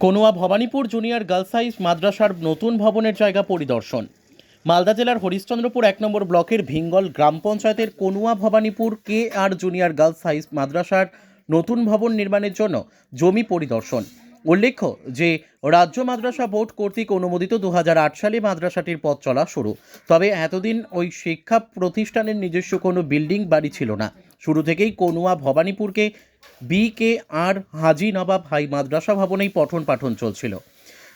Konuya Bhabanipur junior girls high মাদ্রাসার নতুন ভবনের জায়গা পরিদর্শন। মালদা জেলার হরিশ্চন্দ্রপুর এক নম্বর ব্লকের ভিঙ্গল গ্রাম পঞ্চায়েতের Konuya Bhabanipur K R junior girls high মাদ্রাসার নতুন ভবন নির্মাণের জন্য জমি পরিদর্শন। উল্লেখ্য যে, রাজ্য মাদ্রাসা বোর্ড কর্তৃক অনুমোদিত দু হাজার আট সালে মাদ্রাসাটির পথ চলা শুরু। তবে এতদিন ওই শিক্ষা প্রতিষ্ঠানের নিজস্ব কোনো বিল্ডিং বাড়ি ছিল না। শুরু থেকেই কনুয়া ভবানীপুরকে বি কে আর হাজি নবাব হাই মাদ্রাসা ভবনেই পঠন পাঠন চলছিল।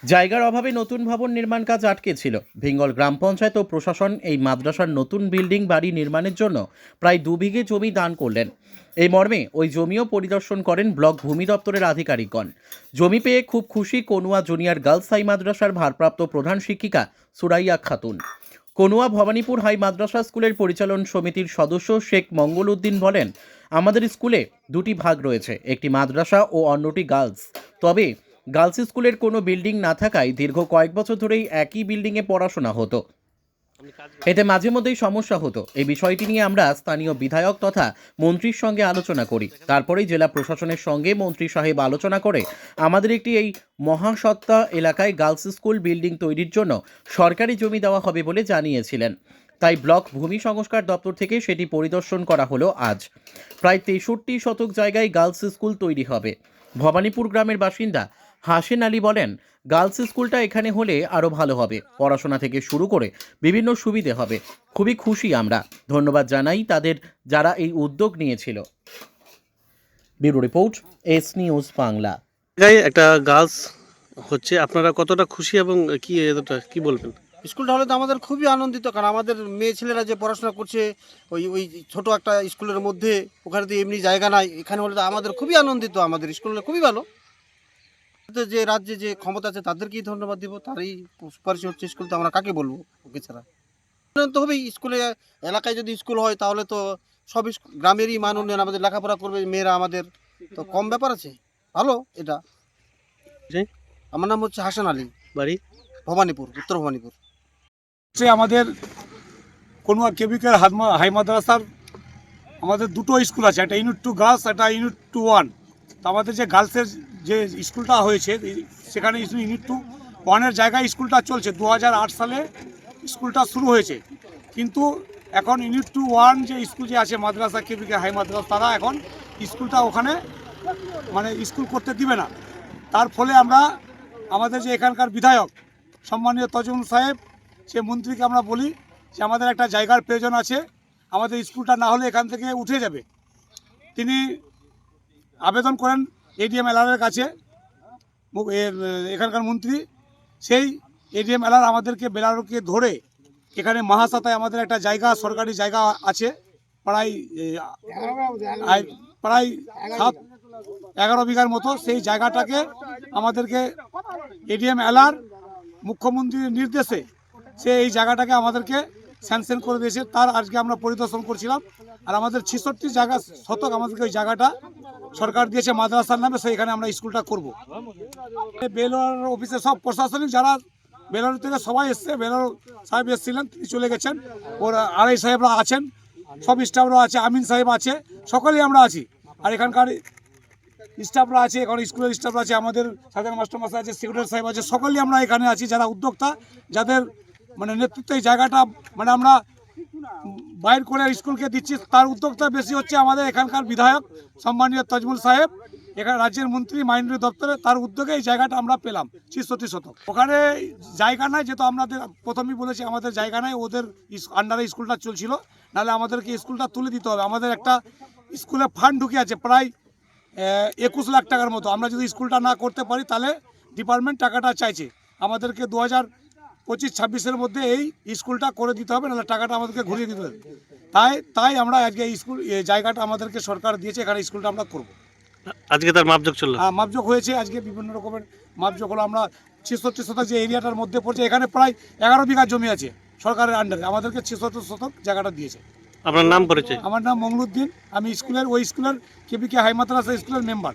জায়গার অভাবে নতুন ভবন নির্মাণ কাজ আটকে ছিল। ভিঙ্গল গ্রাম পঞ্চায়েত ও প্রশাসন এই মাদ্রাসার নতুন বিল্ডিং বাড়ি নির্মাণের জন্য প্রায় দু বিঘে জমি দান করলেন। এই মর্মে ওই জমিও পরিদর্শন করেন ব্লক ভূমি দপ্তরের আধিকারিকগণ। জমি পেয়ে খুব খুশি কনুয়া জুনিয়র গার্লস হাই মাদ্রাসার ভারপ্রাপ্ত প্রধান শিক্ষিকা সুরাইয়া খাতুন। কনুয়া ভবানীপুর হাই মাদ্রাসা স্কুলের পরিচালন সমিতির সদস্য শেখ মঙ্গল উদ্দিন বলেন আমাদের স্কুলে দুটি ভাগ রয়েছে, একটি মাদ্রাসা ও অন্যটি গার্লস। তবে গার্লস স্কুলের কোনো বিল্ডিং না থাকায় দীর্ঘ কয়েক বছর ধরেই একই বিল্ডিংয়ে পড়াশোনা হতো। এতে মাঝে মধ্যেই সমস্যা হতো। এই বিষয়টি নিয়ে আমরা স্থানীয় বিধায়ক তথা মন্ত্রীর সঙ্গে আলোচনা করি। তারপরেই জেলা প্রশাসনের সঙ্গে মন্ত্রী সাহেব আলোচনা করে আমাদের একটি এই মহাসত্তা এলাকায় গার্লস স্কুল বিল্ডিং তৈরির জন্য সরকারি জমি দেওয়া হবে বলে জানিয়েছিলেন। তাই ব্লক ভূমি সংস্কার দপ্তর থেকে সেটি পরিদর্শন করা হলো আজ। প্রায় তেষট্টি শতক জায়গায় গার্লস স্কুল তৈরি হবে। ভবানীপুর গ্রামের বাসিন্দা হাসেন আলী বলেন গার্লস স্কুলটা এখানে হলে আরও ভালো হবে। পড়াশোনা থেকে শুরু করে বিভিন্ন সুবিধে হবে। খুবই খুশি আমরা। ধন্যবাদ জানাই তাদের যারা এই উদ্যোগ নিয়েছিল। Bureau report S News Bangla. একটা গার্লস হচ্ছে আপনারা কতটা খুশি এবং কি এতটা কি বলবেন? স্কুলটা হলে তো আমাদের খুবই আনন্দিত কারণ আমাদের মেয়ে ছেলেরা যে পড়াশোনা করছে ওই ওই ছোট একটা স্কুলের মধ্যে ওখানে তো এমনি জায়গা নাই এখানে হলে তো আমাদের খুবই আনন্দিত আমাদের স্কুল হলে খুবই ভালো। যে রাজ্যে যে ক্ষমতা আছে তাদেরকেই ধন্যবাদ দিব। তারই সুপারিশ হচ্ছে স্কুল তো আমরা কাকে বলব ওকে ছাড়া? উন্নয়ন তো হবেই। স্কুলে এলাকায় যদি স্কুল হয় তাহলে তো সব গ্রামেরই মান উন্নয়ন। আমাদের লেখাপড়া করবে মেয়েরা আমাদের। তো কম ব্যাপার আছে। ভালো এটা? আমার নাম হচ্ছে হাসান আলী। বাড়ি? ভবানীপুর উত্তর ভবানীপুর। হচ্ছে আমাদের কোনো কেবিকের হাদমা হাই মাদ্রাসার আমাদের দুটো স্কুল আছে। একটা ইউনিট টু গার্লস একটা ইউনিট টু ওয়ান। তো আমাদের যে গার্লসের যে স্কুলটা হয়েছে সেখানে ইউনিট টু ওয়ানের জায়গায় স্কুলটা চলছে। দু হাজার আট সালে স্কুলটা শুরু হয়েছে। কিন্তু এখন ইউনিট টু ওয়ান যে স্কুল যে আছে, মাদ্রাসা, কেবিকে হাই মাদ্রাসা, তারা এখন স্কুলটা ওখানে মানে স্কুল করতে দিবে না। তার ফলে আমরা আমাদের যে এখানকার বিধায়ক সম্মানীয় তজমুল সাহেব, সে মন্ত্রীকে আমরা বলি যে আমাদের একটা জায়গার প্রয়োজন আছে, আমাদের স্কুলটা না হলে এখান থেকে উঠে যাবে। তিনি আবেদন করেন এডিএম এলারের কাছে এখানকার মন্ত্রী, সেই এডিএম এলার আমাদেরকে বেলারকে ধরে এখানে মহাসাতায় আমাদের একটা জায়গা, সরকারি জায়গা আছে, প্রায় প্রায় সাত, এগারো বিঘার মতো সেই জায়গাটাকে আমাদেরকে এডিএম এলার মুখ্যমন্ত্রীর নির্দেশে সে এই জায়গাটাকে আমাদেরকে স্যাংশন করে দিয়েছে। তার আজকে আমরা পরিদর্শন করছিলাম। আর আমাদের ছেষট্টি জায়গা শতক, আমাদেরকে ওই জায়গাটা সরকার দিয়েছে মাদ্রাসার নামে সেইখানে আমরা স্কুলটা করব। বেলোর অফিসে সব প্রশাসনিক, যারা বেলোর থেকে সবাই এসছে বেলোর সাহেব এসেছিলেন, তিনি চলে গেছেন। ওর আড়াই সাহেবরা আছেন, সব স্টাফরা আছে, আমিন সাহেব আছে, সকলেই আমরা আছি। আর এখানকার স্টাফরা আছে, এখন স্কুলের স্টাফরা আছে, আমাদের সাধারণ মাস্টারমাস্টার আছে, সেক্রেটারি সাহেব আছে, সকলেই আমরা এখানে আছি, যারা উদ্যোক্তা, যাদের মানে নেতৃত্বে জায়গাটা মানে আমরা বাইর করে স্কুলকে দিচ্ছি। তার উদ্যোক্তা বেশি হচ্ছে আমাদের এখানকার বিধায়ক সম্মানীয় তাজমুল সাহেব। এখানে রাজ্যের মন্ত্রী মাইনরি দপ্তরে তার উদ্যোগে এই জায়গাটা আমরা পেলাম, ছিষট্টি শতক। ওখানে জায়গা নাই, যেহেতু আমাদের প্রথমেই বলেছি আমাদের জায়গা নাই, ওদের আন্ডারে স্কুলটা চলছিল। নাহলে আমাদেরকে স্কুলটা তুলে দিতে হবে। আমাদের একটা স্কুলে ফান্ড ঢুকে আছে, প্রায় একুশ লাখ টাকার মতো। আমরা যদি স্কুলটা না করতে পারি, তাহলে ডিপার্টমেন্ট টাকাটা চাইছে। আমাদেরকে দু হাজার পঁচিশ ছাব্বিশের মধ্যে এই স্কুলটা করে দিতে হবে নাহলে টাকাটা আমাদেরকে ঘুরিয়ে দিতে হবে। তাই তাই আমরা আজকে স্কুল এই জায়গাটা আমাদেরকে সরকার দিয়েছে এখানে স্কুলটা আমরা করব। আজকে তার মাপযোগ চলল? আর মাপযোগ হয়েছে আজকে বিভিন্ন রকমের মাপযোগ হলো আমরা ছেষট্টি শতক যে এরিয়াটার মধ্যে পড়ছে এখানে প্রায় এগারো বিঘা জমি আছে সরকারের আন্ডারে আমাদেরকে ছেষট্টি শতক জায়গাটা দিয়েছে। আপনার নাম পরিচয়? আমার নাম মংলুদ্দিন আমি স্কুলের ওই স্কুলের কেবিকে হাই মাদ্রাসা স্কুলের মেম্বার